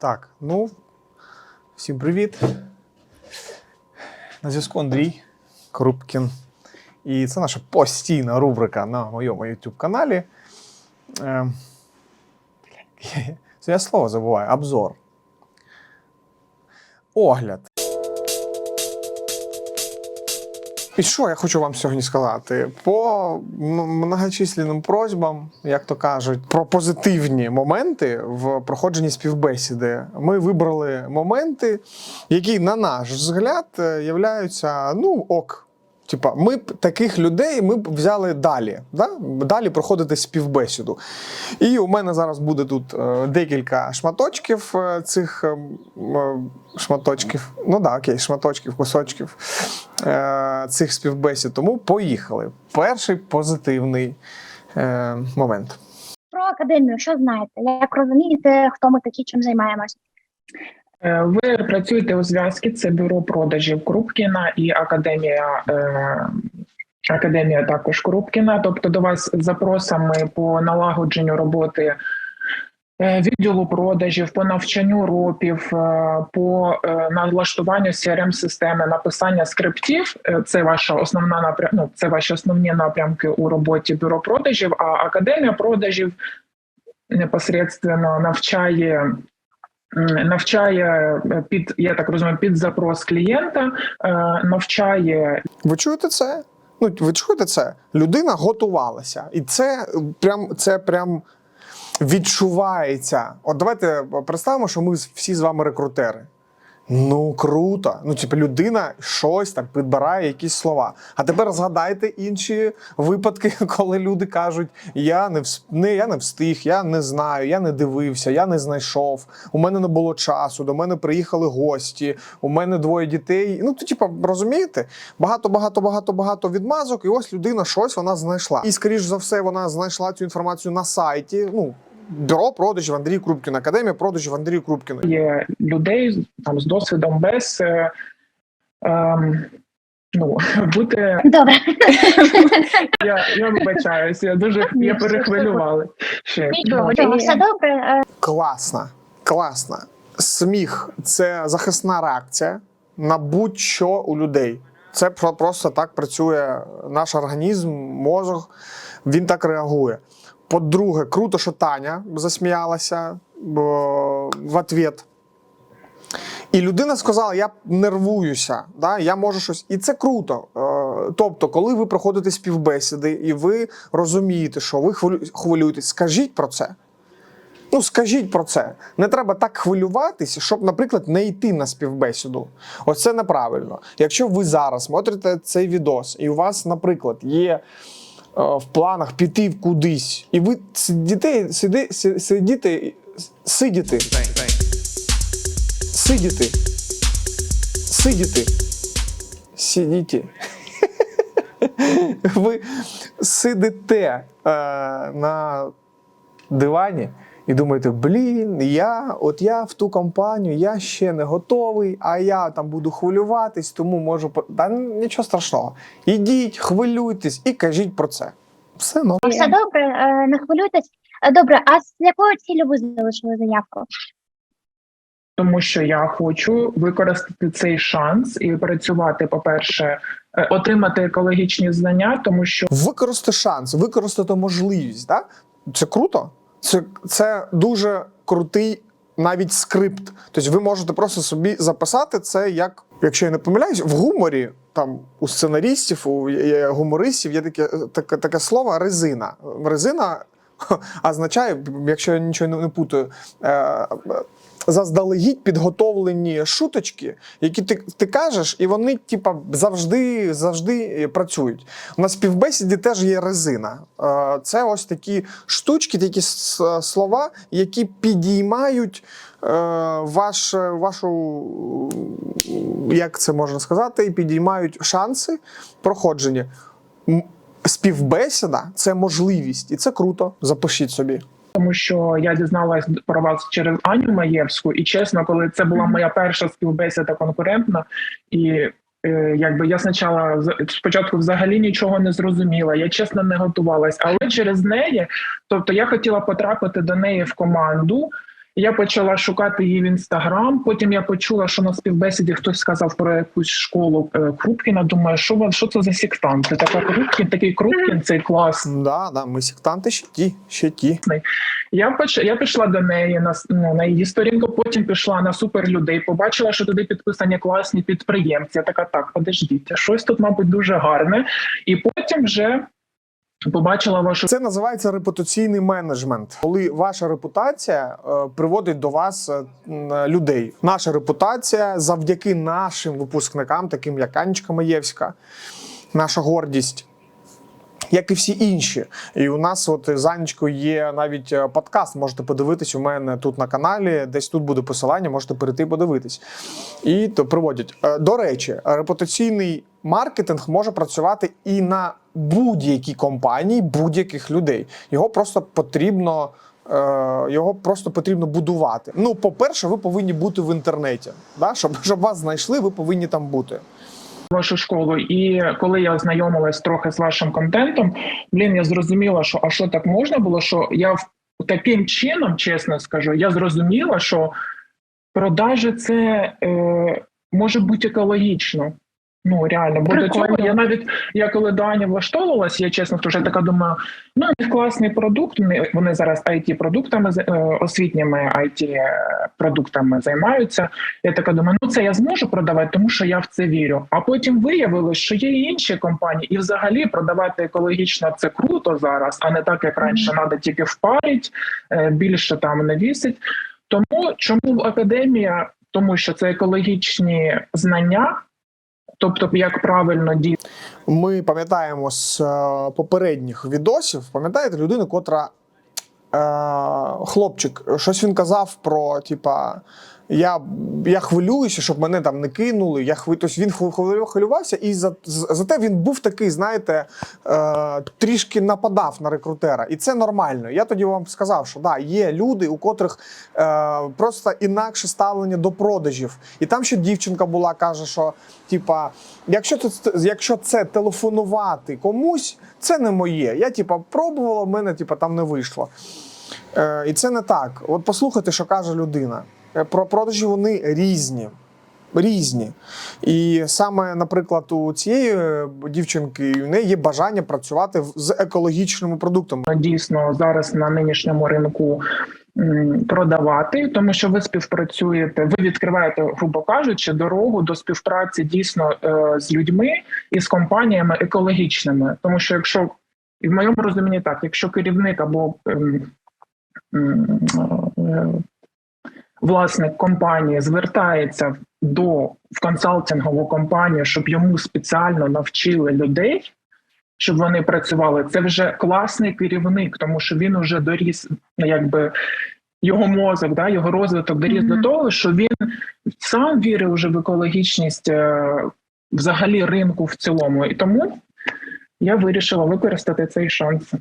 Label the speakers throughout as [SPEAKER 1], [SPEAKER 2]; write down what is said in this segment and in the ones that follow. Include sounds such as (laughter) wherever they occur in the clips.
[SPEAKER 1] Так, ну, всім привіт. На зв'язку Андрій Крупкін. І це наша постійна рубрика на моєму YouTube каналі. Це (laughs) я слово забуваю. Обзор. Огляд. І що я хочу вам сьогодні сказати? По многочисленним просьбам, як то кажуть, про позитивні моменти в проходженні співбесіди. Ми вибрали моменти, які, на наш взгляд, е, являються ну ок. Типа, ми б таких людей ми б взяли далі, да? далі проходити співбесіду. І у мене зараз буде тут е, декілька шматочків е, цих е, шматочків. Ну да, окей, шматочків, кусочків цих співбесід. Тому поїхали. Перший позитивний момент.
[SPEAKER 2] Про академію, що знаєте? Як розумієте, хто ми такі, чим займаємось?
[SPEAKER 3] Е, Ви працюєте у зв'язку, це бюро продажів Крупкіна і академія. Е, Академія також Крупкіна. Тобто до вас з запросами по налагодженню роботи е, відділу продажів, по навчанню ропів, по налаштуванню crm системи написання скриптів. Це ваша основна напрям... ну, це ваші основні напрямки у роботі бюро продажів. А академія продажів непосередньо навчає навчає е, під я так розумію, під запрос клієнта, е, навчає
[SPEAKER 1] Ви чуєте це? Ну, ви чуєте це? Людина готувалася. І це прям, це прям відчувається. От давайте представимо, що ми всі з вами рекрутери. Ну, круто. Ну, типу, людина щось там підбирає якісь слова. А тепер згадайте інші випадки, (laughs) коли люди кажуть: я не, вс- не, я не встиг, я не знаю, я не дивився, я не знайшов, у мене не було часу, до мене приїхали гості, у мене двоє дітей. Ну, то, типу, розумієте? Багато, багато, багато, багато відмазок, і ось людина щось вона знайшла. І, скоріш за все, вона знайшла цю інформацію на сайті. Ну, бюро продажів Андрій Крупкін, академія продажів Андрій Крупкін.
[SPEAKER 3] є людей там з досвідом без е, ем, ну (laughs) бути.
[SPEAKER 2] Добре, (laughs)
[SPEAKER 3] Я, я вибачаюся, я дуже я перехвилювала. Ще
[SPEAKER 2] нічого, все добре. Е,
[SPEAKER 1] Класна, класна. Сміх це захисна реакція на будь-що у людей. Це про- просто так працює наш організм, мозок. Він так реагує. По-друге, круто, що Таня засміялася в ответ. І людина сказала: я нервуюся, да? я можу щось. І це круто. Е, Тобто, коли ви проходите співбесіди і ви розумієте, що ви хвилю- хвилюєтесь, скажіть про це. Ну, скажіть про це. Не треба так хвилюватися, щоб, наприклад, не йти на співбесіду. Ось це неправильно. Якщо ви зараз смотрите цей відос, і у вас, наприклад, є в планах піти кудись, і ви сидіти, сиди, сидіти, сидіти, сидіти, сидіти, сидіти. (laughs) Ви сидите е, на дивані і думаєте, блін, я от я в ту компанію, я ще не готовий, а я там буду хвилюватись, тому можу по- Та нічого страшного. Ідіть, хвилюйтесь і кажіть про це. Все ну.
[SPEAKER 2] все добре, е, не хвилюйтесь. Е, Добре, а з якою ціллю ви залишили заявку?
[SPEAKER 3] тому що я хочу використати цей шанс і працювати, по-перше, е, отримати екологічні знання, тому що
[SPEAKER 1] Використати шанс, використати можливість. Да? Це круто. Це, це дуже крутий навіть скрипт. Тобто ви можете просто собі записати це як, якщо я не помиляюсь, в гуморі. Там у сценарістів, у гумористів є таке, таке, таке слово резина. Резина (laughs) означає, якщо я нічого не, путаю, е, заздалегідь підготовлені шуточки, які ти, ти кажеш, і вони, типа, завжди, завжди працюють. На співбесіді теж є резина. Е, Це ось такі штучки, такі слова, які підіймають е, ваш, вашу, як це можна сказати, підіймають шанси проходження. Співбесіда це можливість, і це круто. Запишіть собі.
[SPEAKER 3] Тому що я дізналась про вас через Аню Маєвську, і чесно, коли це була моя перша співбесіда конкурентна, і е, якби я спочатку спочатку взагалі нічого не зрозуміла. Я чесно не готувалась, але через неї, тобто я хотіла потрапити до неї в команду. Я почала шукати її в інстаграм. Потім я почула, що на співбесіді хтось сказав про якусь школу е, Крупкіна. Думаю, що ви- що це за сектант? Це така Крупкін, такий Крупкін, цей клас.
[SPEAKER 1] Да, да, ми сектанти ще ті, ще ті.
[SPEAKER 3] Я поч... я пішла до неї на ну, на її сторінку. Потім пішла на суперлюдей. Побачила, що туди підписані класні підприємці. Я така, так, подождіть, щось тут, мабуть, дуже гарне. І потім вже побачила вашу
[SPEAKER 1] Це називається репутаційний менеджмент, коли ваша репутація е, приводить до вас е, людей. Наша репутація завдяки нашим випускникам, таким як Анечка Маєвська, наша гордість. Як і всі інші, і у нас, от з Анечкою є навіть е, подкаст. Можете подивитись у мене тут на каналі. Десь тут буде посилання, можете перейти і подивитись. І то приводять. Е, До речі, репутаційний маркетинг може працювати і на будь-якій компанії, будь-яких людей. Його просто потрібно. е, Його просто потрібно будувати. Ну, по-перше, ви повинні бути в інтернеті. Да? Щоб, щоб вас знайшли, ви повинні там бути.
[SPEAKER 3] вашу школу. І коли я ознайомилась трохи з вашим контентом, блін, я зрозуміла, що а що так можна було? Що я таким чином, чесно скажу, я зрозуміла, що продажі це е, може бути екологічно. Ну реально, бо до цього я навіть я коли до Ані влаштовувалась, я чесно скажу, я така думаю, ну класний продукт. Вони, вони зараз it продуктами е, освітніми it продуктами займаються. Я така думаю, ну це я зможу продавати, тому що я в це вірю. А потім виявилось, що є і інші компанії, і взагалі продавати екологічно це круто зараз, а не так як раніше, треба тільки впарить, е, більше там не вісить. Тому чому в академія? Тому що це екологічні знання, тобто як правильно діяти.
[SPEAKER 1] Ми пам'ятаємо з е, попередніх відосів, пам'ятаєте людину, котра е, хлопчик, щось він казав про, типа. Я, я хвилююся, щоб мене там не кинули. Я хви... тобто він хвилю- хвилю- хвилювався, і за, зате він був такий, знаєте, е, трішки нападав на рекрутера. І це нормально. Я тоді вам сказав, що да, є люди, у котрих е, просто інакше ставлення до продажів. І там ще дівчинка була, каже, що типа, якщо це, якщо це телефонувати комусь, це не моє. Я типа пробувала, в мене типа там не вийшло. Е, і це не так. От послухайте, що каже людина. Е, Про продажі вони різні. Різні. І саме, наприклад, у цієї е, дівчинки у неї є бажання працювати з екологічними продуктами.
[SPEAKER 3] дійсно зараз на нинішньому ринку продавати, тому що ви співпрацюєте, ви відкриваєте, грубо кажучи, дорогу до співпраці дійсно е, з людьми і з компаніями екологічними. Тому що якщо і в моєму розумінні так, якщо керівник або ем, власник компанії звертається до в консалтингову компанію, щоб йому спеціально навчили людей, щоб вони працювали. Це вже класний керівник, тому що він уже доріс, ну, якби його мозок, да, його розвиток доріс
[SPEAKER 2] Мгм.
[SPEAKER 3] до того, що він сам вірить вже в екологічність е, взагалі ринку в цілому. І тому я вирішила використати цей шанс.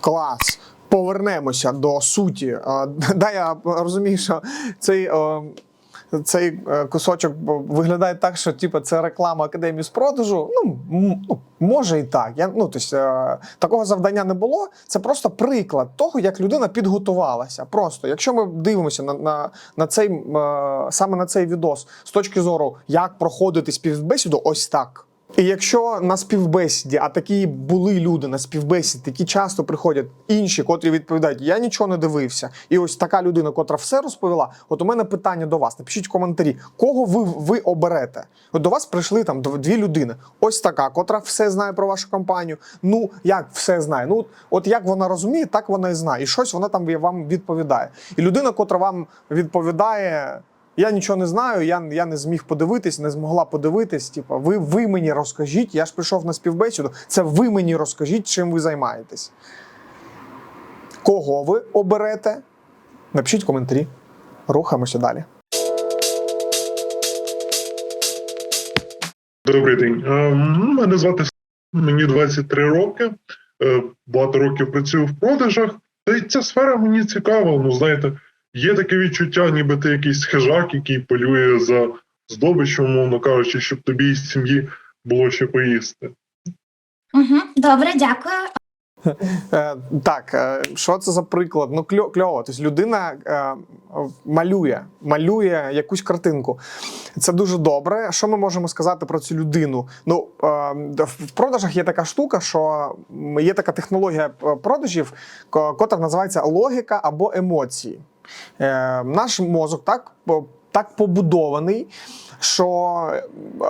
[SPEAKER 1] Клас. Повернемося до суті. Да, я розумію, що цей, цей е, кусочок виглядає так, що типу, це реклама академії з продажу. Ну, ну може і так. Я, ну, тобто, такого завдання не було. Це просто приклад того, як людина підготувалася. Просто, якщо ми дивимося на, на, на цей е, саме на цей відос з точки зору, як проходити співбесіду, ось так. І якщо на співбесіді, а такі були люди на співбесіді, які часто приходять інші, котрі відповідають, я нічого не дивився. І ось така людина, котра все розповіла. От у мене питання до вас. Напишіть в коментарі, кого ви, ви оберете. От до вас прийшли там дві людини. Ось така, котра все знає про вашу компанію. Ну як все знає? Ну от як вона розуміє, так вона і знає. І щось вона там вам відповідає. І людина, котра вам відповідає. Я нічого не знаю, я, я не зміг подивитись, не змогла подивитись. Типа, ви, ви мені розкажіть, я ж прийшов на співбесіду. Це ви мені розкажіть, чим ви займаєтесь. Кого ви оберете? Напишіть коментарі. Рухаємося далі.
[SPEAKER 4] Добрий день. Е, Мене звати мені 23 роки. Е, Багато років працюю в продажах. Та й ця сфера мені цікава. Ну, знаєте, є таке відчуття, ніби ти якийсь хижак, який полює за здобиччю, умовно кажучи, щоб тобі і сім'ї було що поїсти.
[SPEAKER 5] Угу, добре, дякую.
[SPEAKER 1] Е, так, е, що це за приклад? Ну, кльо- кльово. Тобто людина е, малює, малює якусь картинку. Це дуже добре. Що ми можемо сказати про цю людину? Ну, е, в продажах є така штука, що є така технологія продажів, котра називається логіка або емоції. Е, наш мозок так, так побудований, що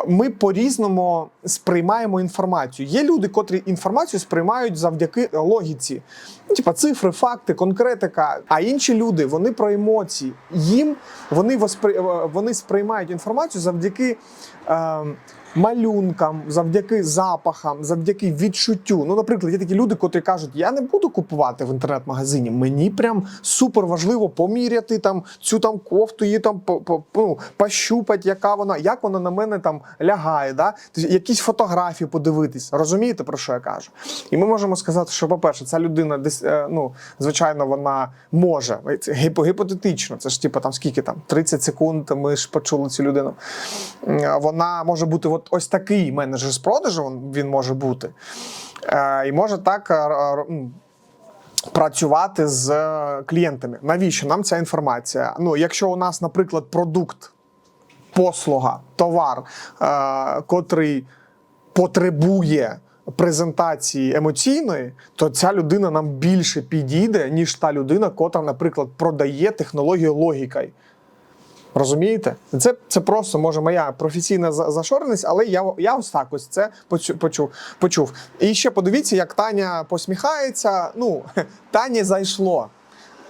[SPEAKER 1] ми по-різному сприймаємо інформацію. Є люди, котрі інформацію сприймають завдяки логіці. Ну, типа цифри, факти, конкретика. А інші люди вони про емоції. Їм вони, воспри... е, вони сприймають інформацію завдяки. Е, Малюнкам, завдяки запахам, завдяки відчуттю. Ну, наприклад, є такі люди, котрі кажуть, я не буду купувати в інтернет-магазині. Мені прям супер важливо поміряти там цю там кофту, її там ну, пощупати, яка вона, як вона на мене там лягає. Да? Тобто, якісь фотографії подивитись. Розумієте, про що я кажу? І ми можемо сказати, що, по-перше, ця людина десь, е, ну, звичайно, вона може. Це гіпотетично. Це ж типу там скільки там 30 секунд. Ми ж почули цю людину. Вона може бути от ось такий менеджер з продажу. він- може бути. Е, І може так. е, Працювати з е, клієнтами. Навіщо нам ця інформація? Ну, якщо у нас, наприклад, продукт, послуга, товар, е, котрий потребує презентації емоційної, то ця людина нам більше підійде, ніж та людина, котра, наприклад, продає технологію логікою. Розумієте? Це, це просто може моя професійна за- зашореність, але я, я ось так ось це почув, почув. І ще подивіться, як Таня посміхається. Ну, (laughs) Тані зайшло.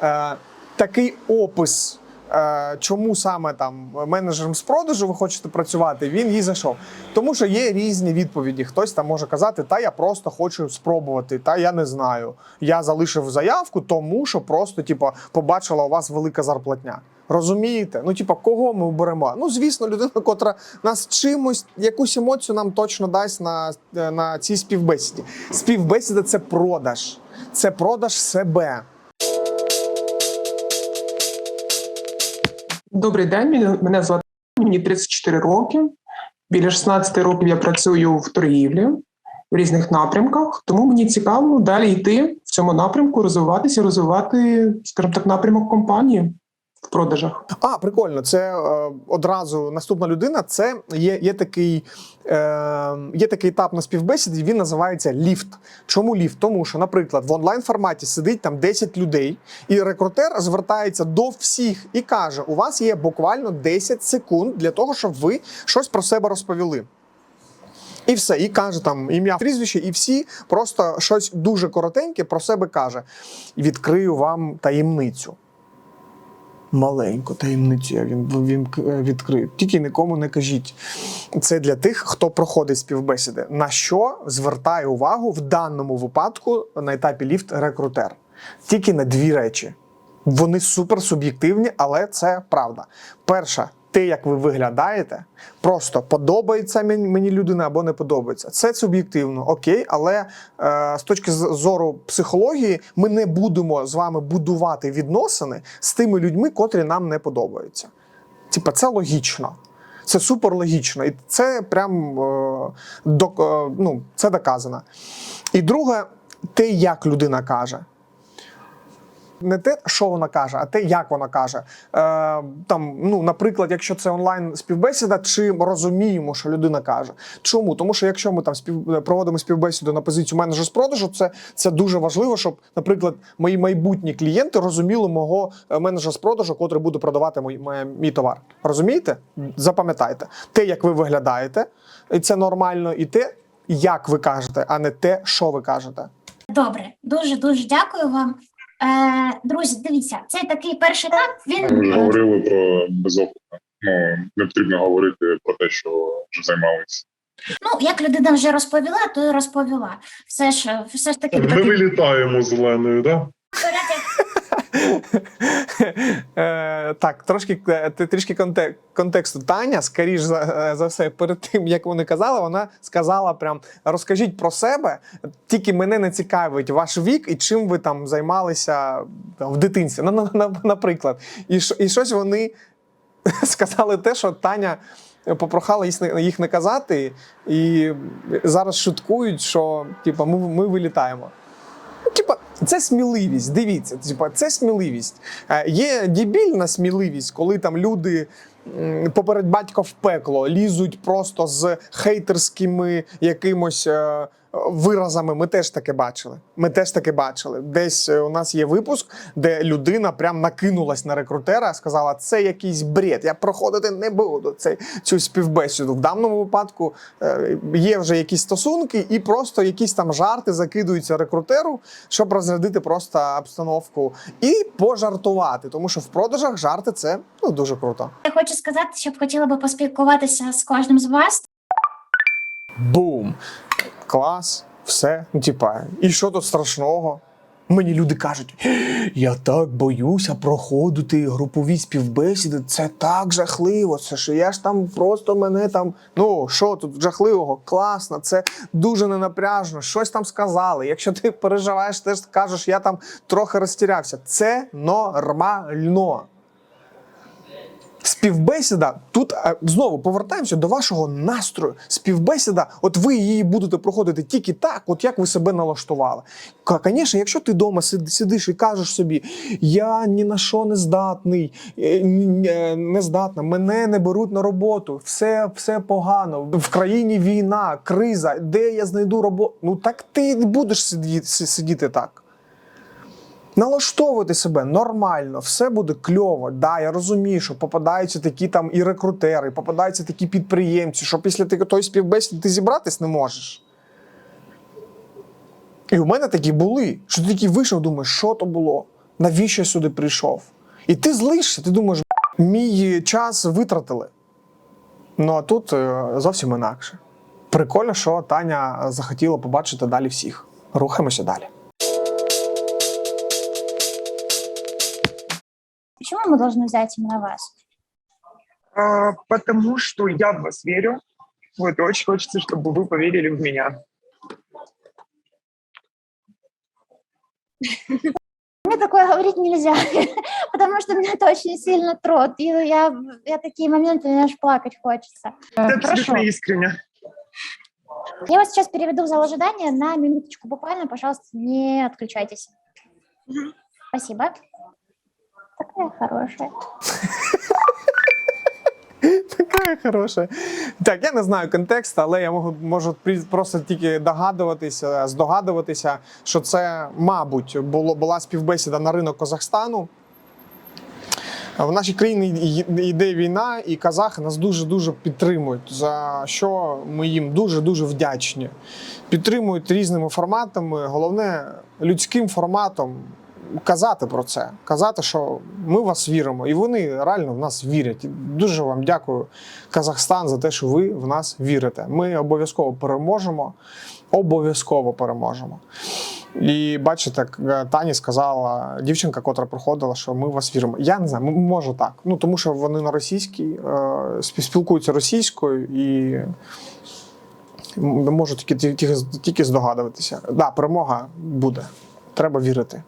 [SPEAKER 1] Е, такий опис, чому саме там менеджером з продажу ви хочете працювати, він їй зайшов. Тому що є різні відповіді. Хтось там може казати, та я просто хочу спробувати, та я не знаю. Я залишив заявку, тому що просто, типу, побачила у вас велика зарплатня. Розумієте? Ну, типа, кого ми оберемо? Ну, звісно, людина, котра нас чимось, якусь емоцію нам точно дасть на, на цій співбесіді. Співбесіда це продаж, це продаж себе.
[SPEAKER 3] Добрий день, мене- звати мені 34 роки. Біля 16 років я працюю в торгівлі в різних напрямках, тому мені цікаво далі йти в цьому напрямку, розвиватися, розвивати, скажімо так, напрямок компанії в продажах.
[SPEAKER 1] А, прикольно. Це е, одразу наступна людина. Це є, є, такий, е, є такий етап на співбесіді. Він називається ліфт. Чому ліфт? Тому що, наприклад, в онлайн форматі сидить там 10 людей, і рекрутер звертається до всіх і каже: у вас є буквально 10 секунд для того, щоб ви щось про себе розповіли. І все, і каже там ім'я прізвище, і всі просто щось дуже коротеньке про себе каже. Відкрию вам таємницю маленьку таємницю я він, е, відкрив. Тільки нікому не кажіть. Це для тих, хто проходить співбесіди. На що звертає увагу в даному випадку на етапі ліфт рекрутер? Тільки на дві речі. Вони супер суб'єктивні, але це правда. Перша. Те, як ви виглядаєте, просто подобається мені людина або не подобається. Це суб'єктивно, окей, але е, з точки зору психології ми не будемо з вами будувати відносини з тими людьми, котрі нам не подобаються. Типа, це логічно. Це супер логічно. І це прям е, док, е, ну, це доказано. І друге, те, як людина каже. Не те, що вона каже, а те, як вона каже. Е, там, ну, наприклад, якщо це онлайн співбесіда, чи розуміємо, що людина каже. Чому? Тому що якщо ми там спів... проводимо співбесіду на позицію менеджер з продажу, це, це дуже важливо, щоб, наприклад, мої майбутні клієнти розуміли мого е, менеджера з продажу, котрий буде продавати мій, мій товар. Розумієте? Запам'ятайте, те, як ви виглядаєте, і це нормально, і те, як ви кажете, а не те, що ви кажете.
[SPEAKER 5] Добре, дуже дуже дякую вам. Е, друзі, дивіться, це такий перший етап. Він
[SPEAKER 6] Ми вже
[SPEAKER 5] е,
[SPEAKER 6] говорили про безопит. Ну не потрібно говорити про те, що вже займалися.
[SPEAKER 5] ну як людина вже розповіла, то і розповіла. Все ж все ж таки
[SPEAKER 4] Ми
[SPEAKER 5] такий
[SPEAKER 4] вилітаємо зеленою, да?
[SPEAKER 1] Е, так, трошки е, трішки контексту. Таня, скоріш за, за все, перед тим як вони казали, вона сказала: прям розкажіть про себе, тільки мене не цікавить ваш вік і чим ви там займалися в дитинстві. На- на- наприклад, і, що- і щось вони (laughs) сказали те, що Таня. Попрохала їх не казати, і зараз шуткують, що типу, ми, ми вилітаємо. Це сміливість. Дивіться, це сміливість. Е, Є дебільна сміливість, коли там люди поперед батька в пекло лізуть просто з хейтерськими якимось. Виразами ми теж таке бачили. Ми теж таке бачили. Десь е, у нас є випуск, де людина прям накинулась на рекрутера, сказала, це якийсь бред, я проходити не буду цей, цю співбесіду. В даному випадку е, є вже якісь стосунки, і просто якісь там жарти закидуються рекрутеру, щоб розрядити просто обстановку і пожартувати. Тому що в продажах жарти це ну, дуже круто.
[SPEAKER 5] Я хочу сказати, що б хотіла би поспілкуватися з кожним з вас.
[SPEAKER 1] Бум! Клас, все. Ну, типа, і що тут страшного? Мені люди кажуть, я так боюся проходити групові співбесіди. Це так жахливо. Це що я ж там просто мене там. Ну що тут жахливого? Класно, це дуже ненапряжно. Щось там сказали. Якщо ти переживаєш, теж кажеш, я там трохи розтірявся. Це нормально. Співбесіда тут е, знову повертаємося до вашого настрою. Співбесіда, от ви її будете проходити тільки так, от як ви себе налаштували. Звісно, якщо ти вдома сидиш і кажеш собі, я ні на що не здатний, е, е, не здатна, мене не беруть на роботу, все, все погано. В країні війна, криза, де я знайду роботу? Ну так ти будеш сидіти, сидіти так. Налаштовувати себе нормально, все буде кльово. Да, я розумію, що попадаються такі там і рекрутери, попадаються такі підприємці, що після тої співбесіди ти зібратись не можеш. І у мене такі були, що ти такий вийшов, думаєш, що то було? Навіщо я сюди прийшов? І ти злишся, ти думаєш, мій час витратили. Ну а тут е, зовсім інакше. Прикольно, що Таня захотіла побачити далі всіх. Рухаємося далі.
[SPEAKER 5] Почему мы должны взять именно вас?
[SPEAKER 3] А, потому что я в вас верю. Вот, очень хочется, чтобы вы поверили в меня.
[SPEAKER 2] Мне такое говорить нельзя, (laughs) потому что меня это очень сильно трот. И я, я такие моменты, мне аж плакать хочется.
[SPEAKER 3] Это
[SPEAKER 2] Э,
[SPEAKER 3] абсолютно искренне.
[SPEAKER 2] Я вас сейчас переведу в зал ожидания на минуточку буквально, пожалуйста, не отключайтесь. Спасибо. Такая хорошая. (laughs)
[SPEAKER 1] Така хороша. Так, я не знаю контекст, але я можу, можу просто тільки догадуватися, здогадуватися, що це, мабуть, було, була співбесіда на ринок Казахстану. В нашій країні йде війна, і казахи нас дуже дуже підтримують, за що ми їм дуже дуже вдячні. Підтримують різними форматами, головне людським форматом. Казати про це, казати, що ми в вас віримо, і вони реально в нас вірять. Дуже вам дякую, Казахстан, за те, що ви в нас вірите. Ми обов'язково переможемо. Обов'язково переможемо. І бачите, як Тані сказала дівчинка, котра проходила, що ми в вас віримо. Я не знаю, може так. Ну тому що вони на російській е, спілкуються російською і можу тільки, тільки, тільки здогадуватися. Да, перемога буде. Треба вірити.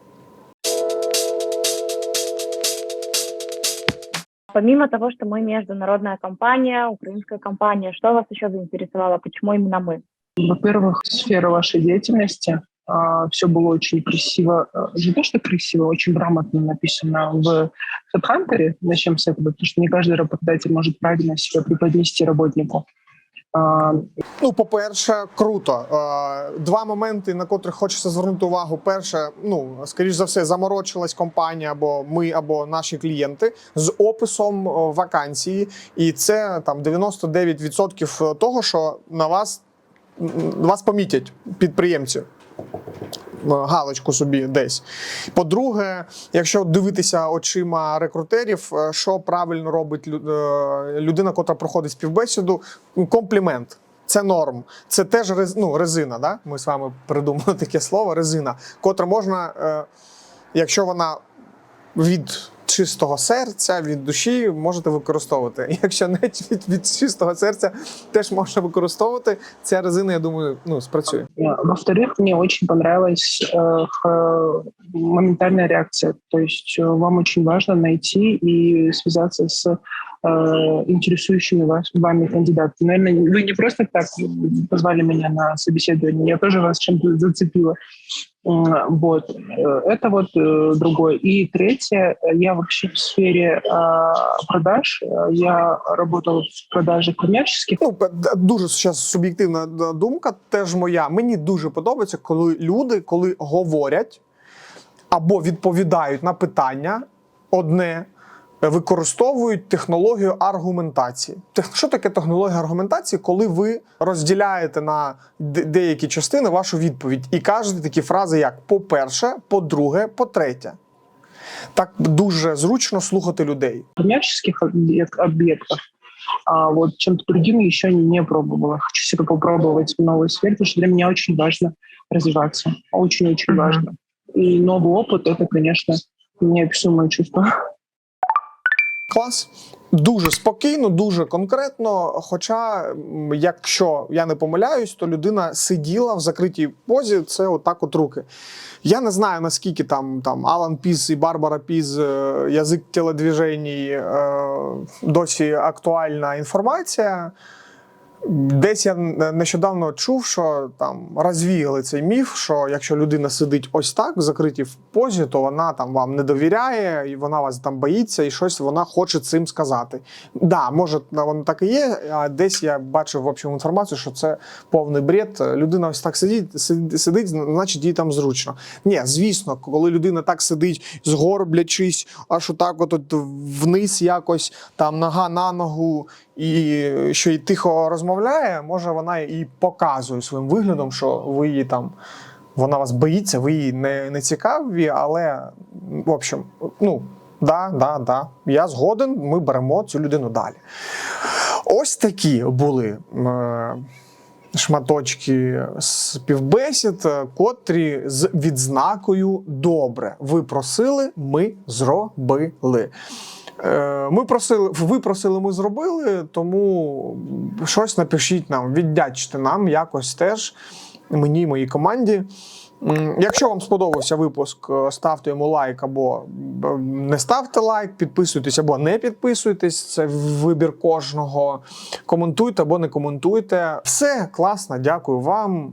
[SPEAKER 7] Помимо того, что мы международная компания, украинская компания, что вас еще заинтересовало? Почему именно мы?
[SPEAKER 3] Во-первых, сфера вашей деятельности. все было очень красиво, а, не то что красиво, очень грамотно написано в HeadHunter. Начнем с этого, потому что не каждый работодатель может правильно себя преподнести работнику.
[SPEAKER 1] Ну, по-перше, круто. Два моменти, на котрих хочеться звернути увагу. Перше, ну скоріш за все, заморочилась компанія, або ми, або наші клієнти з описом вакансії, і це там 99% того, що на вас вас помітять підприємці. Е, Галочку собі десь. По-друге, якщо дивитися очима рекрутерів, е, що правильно робить е, людина, котра проходить співбесіду, комплімент. Це норм. Це теж ну, резина. Да? Ми з вами придумали (laughs) таке слово резина, котра можна, якщо вона від чистого серця, від душі, можете використовувати. (laughs) Якщо не від, від чистого серця, теж можна використовувати. Ця резина, я думаю, ну, спрацює.
[SPEAKER 3] А, Во-вторых, мне очень понравилась э, х- моментальная реакция. То есть э, вам очень важно найти и связаться с э, интересующими вас, вами кандидаты. Наверное, вы не просто так позвали меня на собеседование, я тоже вас чем-то зацепила. М, Вот, Э, это вот э, другое. И третье, э, я вообще в сфере э, продаж, Э, я работал в продаже коммерческих
[SPEAKER 1] Ну, д- дуже зараз суб'єктивна д- думка, теж моя. Мені дуже подобається, коли люди, коли говорять або відповідають на питання одне, е, використовують технологію аргументації. Тех- Що таке технологія аргументації, коли ви розділяєте на де- деякі частини вашу відповідь і кажете такі фрази, як по-перше, по-друге, по-третє. Так дуже зручно слухати людей.
[SPEAKER 3] коммерческих объек- объектов. А вот чем-то другим еще не пробовала. Хочу себя попробовать в новой сфере, потому что для меня очень важно развиваться. Очень-очень
[SPEAKER 1] Мгм.
[SPEAKER 3] важно. И новый опыт — это, конечно, неописуемое чувство.
[SPEAKER 1] Клас. Дуже спокійно, дуже конкретно. Хоча, якщо я не помиляюсь, то людина сиділа в закритій позі, це отак от руки. Я не знаю, наскільки там, там Алан Піс і Барбара Піз, е, язик тілодвіженій, е, досі актуальна інформація. Десь я нещодавно чув, що там розвіяли цей міф, що якщо людина сидить ось так в закритій позі, то вона там вам не довіряє, і вона вас там боїться, і щось вона хоче цим сказати. Да, може, воно так і є. А десь я бачив в общем інформацію, що це повний бред. Людина ось так сидить, сидить, значить їй там зручно. Ні, звісно, коли людина так сидить, згорблячись, аж отак, от, от вниз якось, там нога на ногу, і що й тихо розмовляє, може вона і показує своїм виглядом, що ви її там. Вона вас боїться, ви їй не, не цікаві, але в общем, ну да, да, да. Я згоден, ми беремо цю людину далі. Ось такі були е, шматочки співбесід, котрі з відзнакою добре. Ви просили, ми зробили. Е, Ми просили, ви просили, ми зробили, тому щось напишіть нам, віддячте нам якось теж мені моїй команді. Якщо вам сподобався випуск, е, ставте йому лайк або не ставте лайк, підписуйтесь або не підписуйтесь. Це вибір кожного. Коментуйте або не коментуйте. Все класно, дякую вам.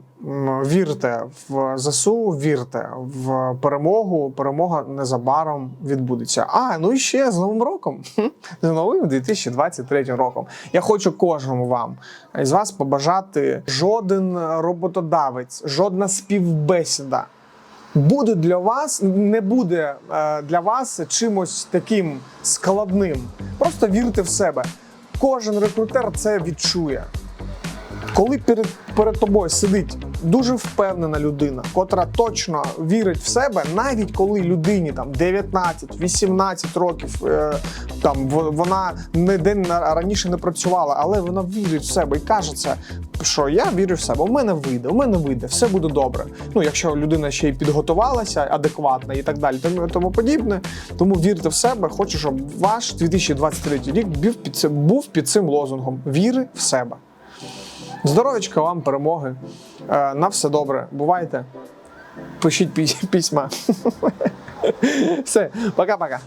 [SPEAKER 1] Вірте в ЗСУ, вірте в перемогу. Перемога незабаром відбудеться. А ну і ще з Новим роком. З новим 2023 роком. Я хочу кожному вам із вас побажати жоден роботодавець, жодна співбесіда буде для вас, не буде е, для вас чимось таким складним. Просто вірте в себе. Кожен рекрутер це відчує. Коли перед, перед тобою сидить дуже впевнена людина, котра точно вірить в себе, навіть коли людині там 19-18 років, е, там вона не день раніше не працювала, але вона вірить в себе і каже це, що я вірю в себе. У мене вийде, у мене вийде, все буде добре. Ну, якщо людина ще й підготувалася адекватно і так далі, тому, тому подібне. Тому вірте в себе. Хочу, щоб ваш 2023 рік був під цим, був під цим лозунгом Віри в себе. Здоров'ячка вам, перемоги. Е, На все добре. Бувайте. Пишіть (laughs) письма. (laughs) Все, пока-пока.